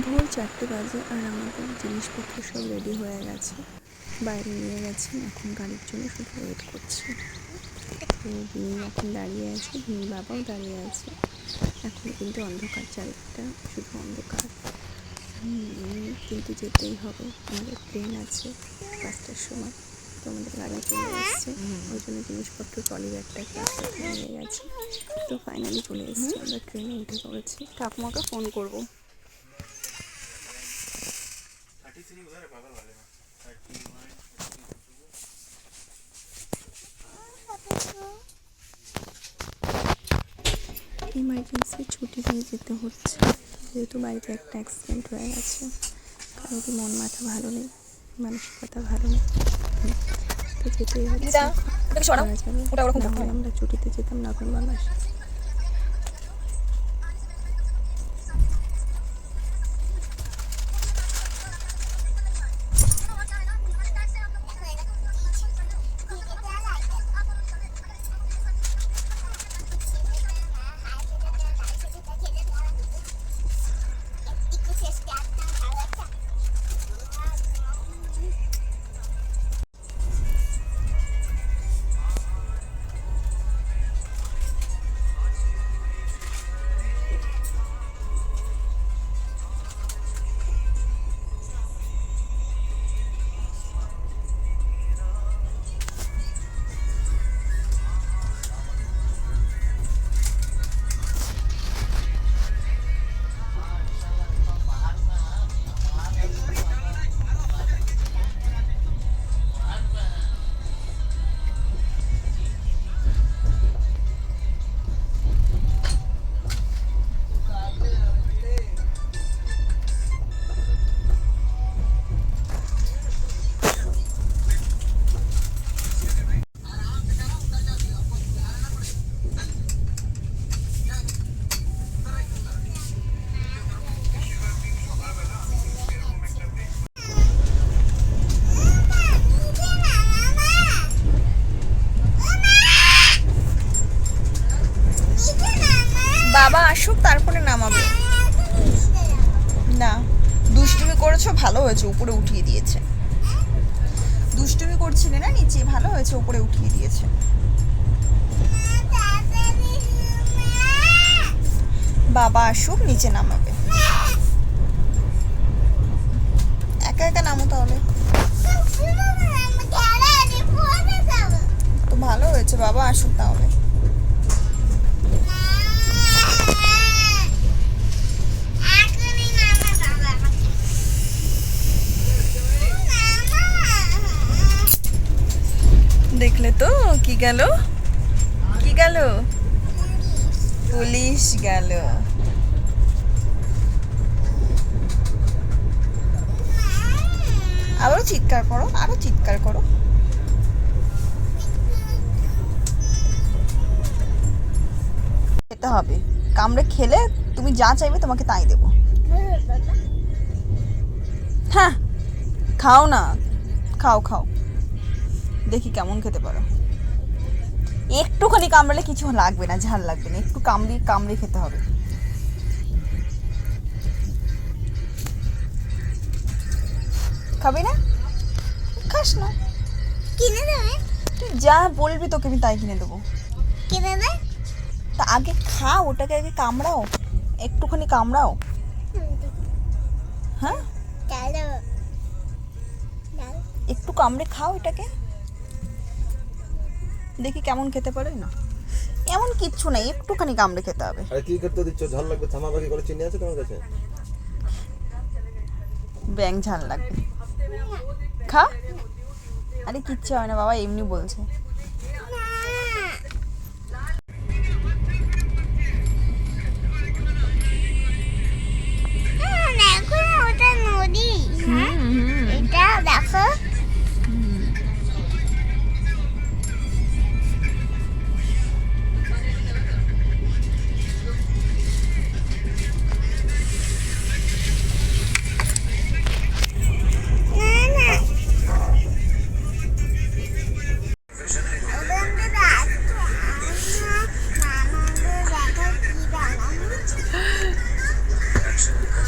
ভোর চারটে বাজে আর আমাদের জিনিসপত্র সব রেডি হয়ে গেছে। বাইরে নিয়ে গেছি এখন গাড়ির জন্য শুধু ওয়েট করছি। তো বিনি এখন দাঁড়িয়ে আছে বিনি বাবাও দাঁড়িয়ে আছে। এখন কিন্তু অন্ধকার চারিদিকটা, শুধু অন্ধকার। কিন্তু যেতেই হবে। আমাদের ট্রেন আছে পাঁচটার সময়। তো আমাদের গাড়ি চলে এসছে। ওই জন্য জিনিসপত্র ট্রলি ব্যাগটাকে নিয়ে গেছে। তো ফাইনালি চলে এসছে। আমরা ট্রেনে উঠে পড়েছি। ঠাকুমাকে ফোন করব। ইমার্জেন্সি ছুটি নিয়ে যেতে হচ্ছে। যেহেতু বাড়িতে একটা অ্যাক্সিডেন্ট হয়ে গেছে কারণ কি মন মাথা ভালো নেই মানসিকতা ভালো নেই। তো যেতেই হচ্ছে। আমরা ছুটিতে যেতাম নভেম্বর মাসে করেছ ভালো হয়েছে, উপরে উঠিয়ে দিয়েছে। দুষ্টুমি করছিলে না নিচে? ভালো হয়েছে, উপরে উঠিয়ে দিয়েছে। বাবা আসুক, নিচে নামাবে। একা একা নামো তাহলে। তো ভালো হয়েছে, বাবা আসুক তাহলে দেখলে তো কি গেল? কি গেল? পুলিশ গেল। আবারও চিৎকার করো, আরও চিৎকার করো। খেতে হবে। কামড়ে খেলে তুমি যা চাইবে তোমাকে তাই দেবো। হ্যাঁ খাও না। খাও খাও। দেখি কেমন খেতে পারো। একটুখানি কামড়ালে কিছু লাগবে না ঝাল লাগবে না। একটু কামড়ে কামড়ে খেতে হবে। খাবি না? খাস না। কিনে দেবে? তুই যা বলবি তোকে আমি তাই কিনে দেবো। কিনে দেবে? তা আগে খা ওটাকে আগে কামড়াও। একটুখানি কামড়াও। হ্যাঁ? একটু কামড়ে খাও এটাকে। দেখি কেমন খেতে পারে না। এমন কিচ্ছু নাই একটুখানি কামড়ে খেতে হবে। আরে কি করতে দিচ্ছ? ঝাল লাগবে থামা বাকি করে চিনি আছে তোমার কাছে? ব্যাং ঝাল লাগবে। খা। আরে কিচ্ছু হয় না বাবা এমনি বলছে।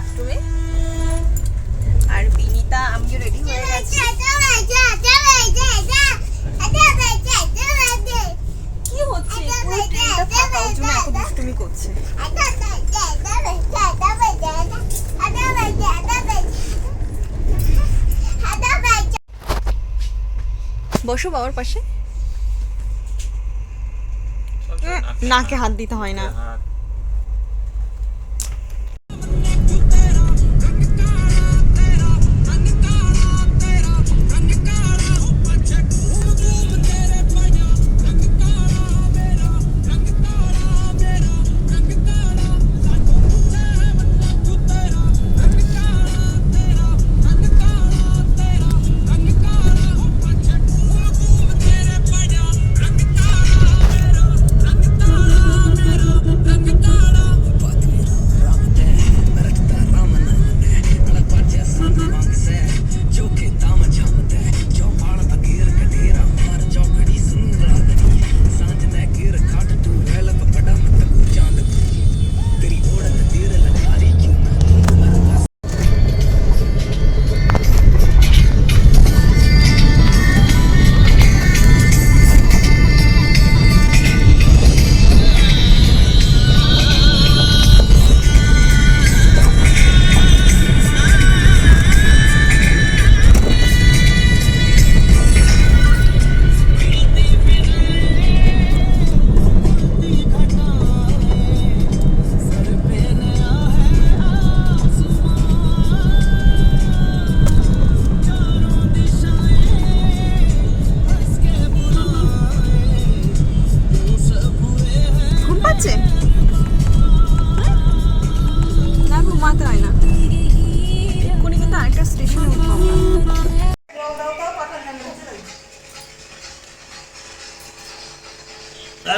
বাথরুমে আর বিনিতা আমিও রেডি হয়ে গেছি। কি হচ্ছে? পুরো ট্রেনটা ফাঁকা ওর জন্য এত দুষ্টুমি করছে। বসো বাবার পাশে। নাকে হাত দিতে হয় না।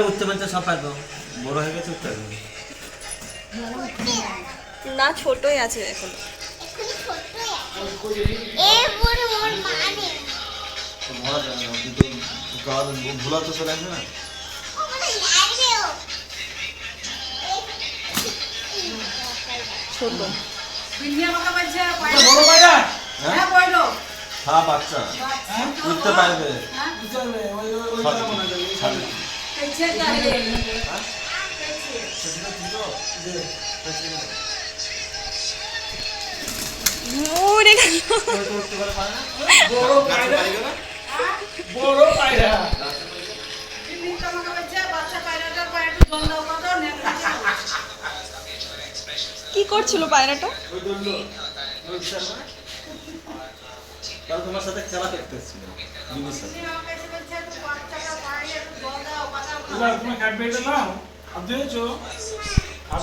আরে উঠতে পারছে সব পারব। বড় হয়ে গেছে উঠতে পারবে। না ছোটই আছে এখন। ভরা যাবে না কিন্তু গাছ ভোলা তো চলে আসবে না ছোট হ্যাঁ বাচ্চা উঠতে পারবে। কি করছিল পায়রাটা? তোমার সাথে খেলা করতে তুমি হাত বেড়ে নাও। হাত দিয়েছ? বেড়ে